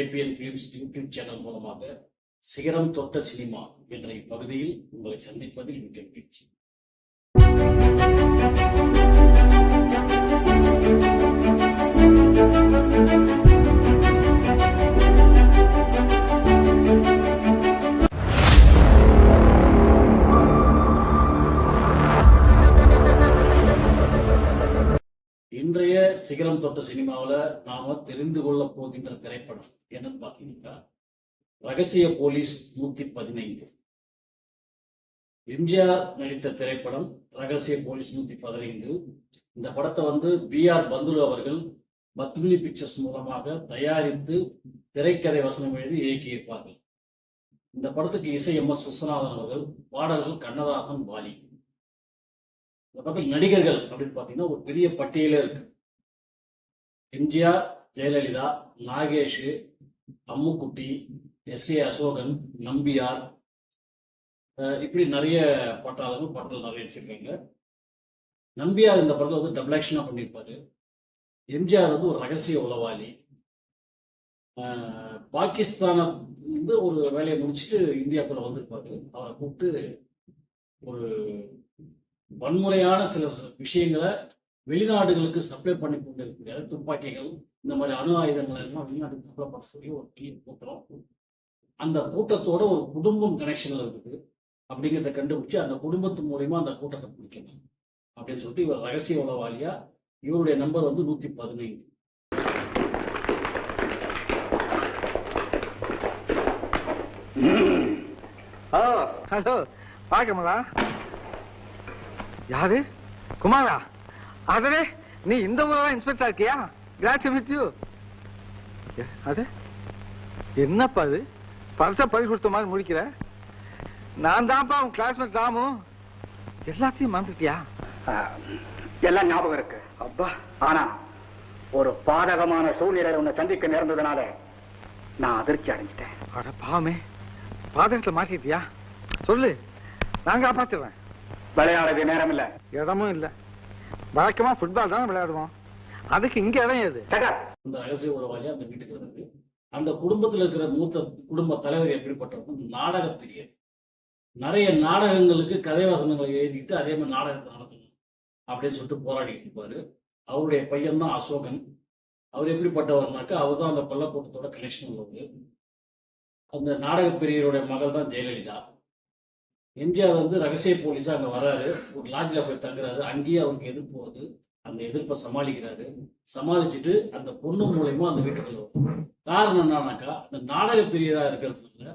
APL ABN films YouTube channel மூலமாக சிகரம் தொட்ட சினிமா என்ற இப்பகுதியில் உங்களை சந்திப்பதில் மிக மகிழ்ச்சி. thank you சிகரம் தொட்ட சினிமாவில் நாம தெரிந்து கொள்ள போகின்ற திரைப்படம் என்னன்னு பார்த்தீங்கன்னா ரகசிய போலீஸ் நூத்தி பதினைந்து. எம்ஜிஆர் நடித்த திரைப்படம் ரகசிய போலீஸ் நூத்தி பதினைந்து. இந்த படத்தை வந்து பி ஆர் பந்துலு அவர்கள் பத்மினி பிக்சர்ஸ் மூலமாக தயாரித்து திரைக்கதை வசனம் எழுதி இயக்கியிருப்பார்கள். இந்த படத்துக்கு இசை எம் எஸ் விஸ்வநாதன் அவர்கள் பாடல்கள் கண்ணதாசன் வாலி இந்த படத்தில் நடிகர்கள் அப்படின்னு பார்த்தீங்கன்னா ஒரு பெரிய பட்டியலே இருக்கு. MGR Jayalalithaa Nagesh Ammukutty S. A. Asokan Nambiar. இப்படி நிறைய பட்டாளர்கள் பட்டல் நிறைய வச்சிருக்காங்க நம்பியார் இந்த படத்தில் வந்து டபுள் ஆக்ஷனாக பண்ணியிருப்பாரு. எம்ஜிஆர் வந்து ஒரு ரகசிய உளவாளி. அஹ் பாகிஸ்தானை வந்து ஒரு வேலையை முடிச்சுட்டு இந்தியாவுக்குள்ள வந்திருப்பாரு. அவரை கூப்பிட்டு ஒரு வன்முறையான சில விஷயங்களை வெளிநாடுகளுக்கு சப்ளை பண்ணி கொண்டு இருக்கிற துப்பாக்கிகள் இந்த மாதிரி அணு ஆயுதங்கள் எல்லாம் வெளிநாட்டுக்கு சப்ளை பண்ணக்கூடிய சொல்லி ஒரு பெரிய கூட்டம் அந்த கூட்டத்தோட ஒரு குடும்பம் கனெக்ஷன்ல இருக்குது. அப்படிங்கிறத கண்டுபிடிச்சு அந்த குடும்பத்து மூலயமா அந்த கூட்டத்தை பிடிக்கணும். அப்படின்னு சொல்லிட்டு இவர் ரகசிய உளவாளியா இவருடைய நம்பர் வந்து நூத்தி பதினைந்து. ஓ ஹலோ பாக்கமலா யாரு? குமாரா? அதே நீ இந்த ஊரா இன்ஸ்பெக்டர் இருக்கியா கிளாட் டு மீட் யூ அது? என்னப்பா அது? பரிசா பறி கொடுத்த மாதிரி முடிக்கிற? நான் தான்ப்பா உன் கிளாஸ்மேட் ராமு. எல்லாத்தையும் மறந்துட்டியா? எல்லாம் ஞாபகம் இருக்கு. அப்பா. ஆனா ஒரு பாதகமான சூழ்நிலை உன்னை சந்திக்க நேர்ந்ததுனால நான் அதிர்ச்சி அடைஞ்சிட்டேன். அட பாவமே. பாதகத்துல மாட்டிட்டியா? சொல்லு. நான் காப்பாத்துறேன் விளையாடுறது நேரம் இல்ல. இடமும் இல்ல. வழக்கமா ஃபுட்பால் தான் விளையாடுவோம். அதுக்கு இங்க இடம் எது? அந்த ரகசிய உறவாளி அந்த வீட்டுக்கு வருது. அந்த குடும்பத்துல இருக்கிற மூத்த குடும்ப தலைவர் எப்படிப்பட்டவர்? வந்து நாடக பெரிய நிறைய நாடகங்களுக்கு கதை வசனங்களை எழுதிட்டு அதே மாதிரி நாடகத்தை நடத்தணும் அப்படின்னு சொல்லிட்டு போராடிட்டு இருப்பாரு. அவருடைய பையன் தான் அசோகன். அவர் எப்படிப்பட்டவர்னாக்கா அவர் தான் அந்த கொல்லக்கூட்டத்தோட கனெக்ஷன் உள்ளது அந்த நாடக பிரியருடைய மகள் தான் ஜெயலலிதா. எம்ஜிஆர் வந்து ரகசிய போலீஸா அங்க வராரு. ஒரு லாட்ஜில் போய் தங்குறாரு. அங்கேயே அவருக்கு எதிர்ப்பு வருது. அந்த எதிர்ப்பை சமாளிக்கிறாரு. சமாளிச்சுட்டு அந்த பொண்ணு மூலயமா அந்த வீட்டுக்குள்ள வரும் காரணம் என்னன்னாக்கா அந்த நாடக பிரியரா இருக்கிறதுல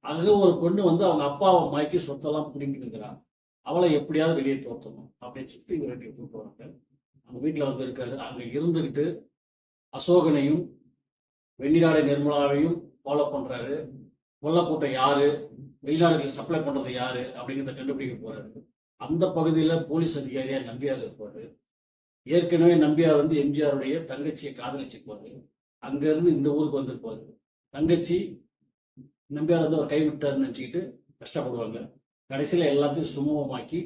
அங்க ஒரு பொண்ணு வந்து அவங்க அப்பாவை மயக்கி சொத்தெல்லாம் பிடிங்கிட்டு இருக்கிறான். அவளை எப்படியாவது வெளியே தோற்றணும் அப்படின்னு சொல்லிட்டு இவங்க ரெண்டு கூப்பிட்டு வராங்க. அவங்க வீட்டில் வந்து இருக்காரு. அங்கே இருந்துக்கிட்டு அசோகனையும் வெண்ணிலாடை நிர்மலாவையும் ஃபாலோ பண்ணுறாரு கொல்லக்கூட்டம் யாரு? வெளிநாடுகள் சப்ளை பண்ணுறது யாரு அப்படிங்கிறத கண்டுபிடிக்க போறாரு. அந்த பகுதியில் போலீஸ் அதிகாரியா நம்பியார் இருப்பாரு. ஏற்கனவே நம்பியார் வந்து எம்ஜிஆருடைய தங்கச்சியை காதலிச்சிருப்பாரு அங்க இருந்து இந்த ஊருக்கு வந்திருப்பாரு. தங்கச்சி நம்பியார் வந்து அவர் கைவிட்டாருன்னு நினச்சிக்கிட்டு கஷ்டப்படுவாங்க. கடைசியில் எல்லாத்தையும் சுமூகமாக்கி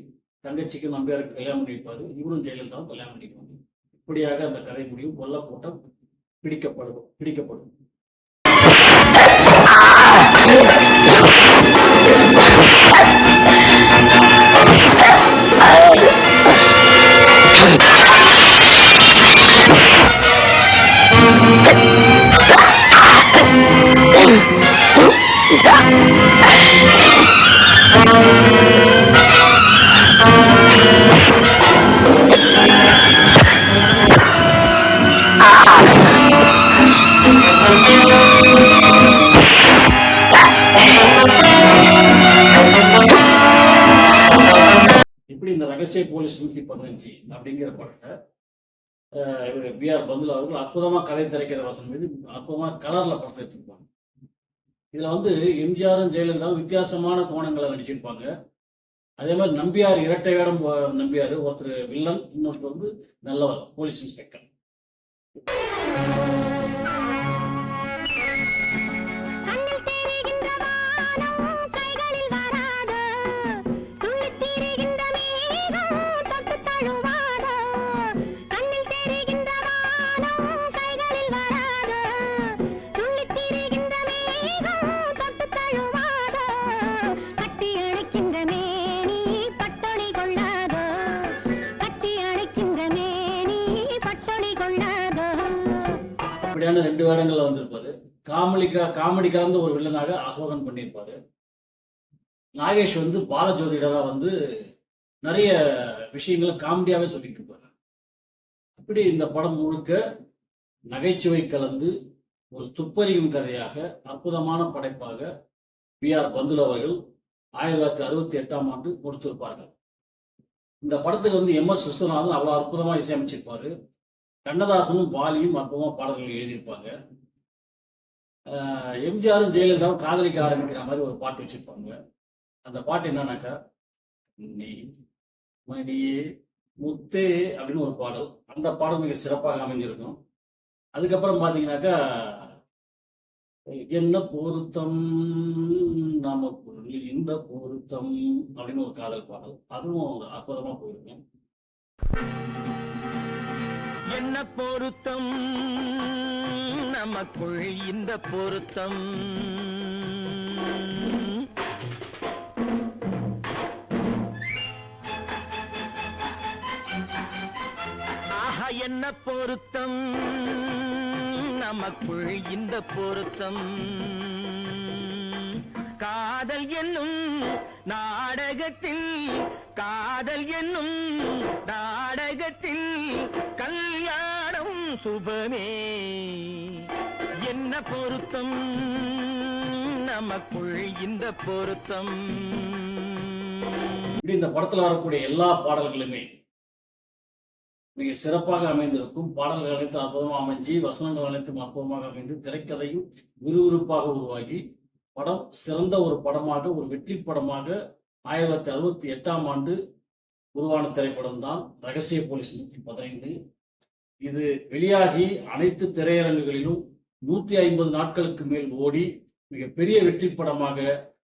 தங்கச்சிக்கு நம்பியாருக்கு கல்யாணம் பண்ணிப்பார் இவரும் ஜெயலலிதாவும் கல்யாணம் பண்ணிக்குவாங்க. இப்படியாக அந்த கதை முடியும். கொல்லக்கூட்டம் பிடிக்கப்படும் பிடிக்கப்படும். இப்படி இந்த ரகசிய போலீஸ் நூத்தி பதினஞ்சு அப்படிங்கிற படத்தை இவர் பி ஆர் பந்துல அவர்கள் அற்புதமா கதை திரைக்கிற வசனம் மீது அற்புதமா கலர்ல படத்தை எடுத்திருப்பாங்க. இதுல வந்து எம்ஜிஆரும் ஜெயலலிதாவும் வித்தியாசமான கோணங்களை நடிச்சிருப்பாங்க. அதே மாதிரி நம்பியார் இரட்டை வேடம் நம்பியார் ஒருத்தர் வில்லன் இன்னொருத்தர் வந்து நல்லவர் போலீஸ் இன்ஸ்பெக்டர். ரெண்டு வேடங்கள்ல வந்திருப்பாரு. காமெடிக்கா காமெடி கலந்த ஒரு வில்லனாக அகோகன் பண்ணியிருப்பாரு. நாகேஷ் வந்து பாலஜோதிடரா வந்து நிறைய விஷயங்களை காமெடியாவே சொல்லிட்டு இருப்பாரு அப்படி இந்த படம் முழுக்க நகைச்சுவை கலந்து ஒரு துப்பறியும் கதையாக அற்புதமான படைப்பாக பி ஆர் பந்துல் அவர்கள் ஆயிரத்தி தொள்ளாயிரத்தி அறுபத்தி எட்டாம் ஆண்டு கொடுத்திருப்பார்கள். இந்த படத்துக்கு வந்து எம் எஸ் விஸ்வநாதன் அவ்வளோ அற்புதமா இசையமைச்சிருப்பாரு. கண்ணதாசனும் பாலியும் அற்புதமாக பாடல்கள் எழுதியிருப்பாங்க. எம்ஜிஆரும் ஜெயலலிதாவும் காதலிக்க ஆரம்பிக்கிற மாதிரி ஒரு பாட்டு வச்சிருப்பாங்க. அந்த பாட்டு என்னன்னாக்கா நீ மணியே முத்தே அப்படின்னு ஒரு பாடல். அந்த பாடல் மிக சிறப்பாக அமைஞ்சிருக்கும். அதுக்கப்புறம் பார்த்தீங்கன்னாக்கா என்ன பொருத்தம்? நமக்கு இந்த பொருத்தம் அப்படின்னு ஒரு காதல் பாடல். அதுவும் அற்புதமாக போயிருக்கேன் என்ன பொருத்தம்? நமக்குள் இந்த பொருத்தம். ஆஹா என்ன பொருத்தம்? நமக்குள் இந்த பொருத்தம். காதல் என்னும் நாடகத்தில் காதல் என்னும் நாடகத்தில் கல்யாணம் சுபமே. என்ன பொருத்தம்? நமக்குள் இந்த பொருத்தம். இந்த படத்தில் வரக்கூடிய எல்லா பாடல்களுமே மிக சிறப்பாக அமைந்திருக்கும். பாடல்கள் அனைத்தும் அற்புதமாக அமைஞ்சு வசனங்கள் அனைத்தும் அற்புதமாக அமைந்து திரைக்கதையும் விறுவிறுப்பாக உருவாகி படம் சிறந்த ஒரு படமாக ஒரு வெற்றி படமாக ஆயிரத்தி தொள்ளாயிரத்தி அறுபத்தி எட்டாம் ஆண்டு உருவான திரைப்படம் தான் ரகசிய போலீஸ் நூற்றி பதினைந்து. இது வெளியாகி அனைத்து திரையரங்குகளிலும் நூற்றி ஐம்பது நாட்களுக்கு மேல் ஓடி மிகப்பெரிய வெற்றி படமாக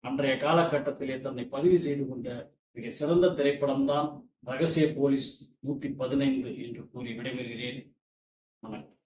அன்றைய காலகட்டத்திலே தன்னை பதிவு செய்து கொண்ட மிக சிறந்த திரைப்படம்தான் ரகசிய போலீஸ் நூத்தி பதினைந்து என்று கூறி விடைபெறுகிறேன். வணக்கம்.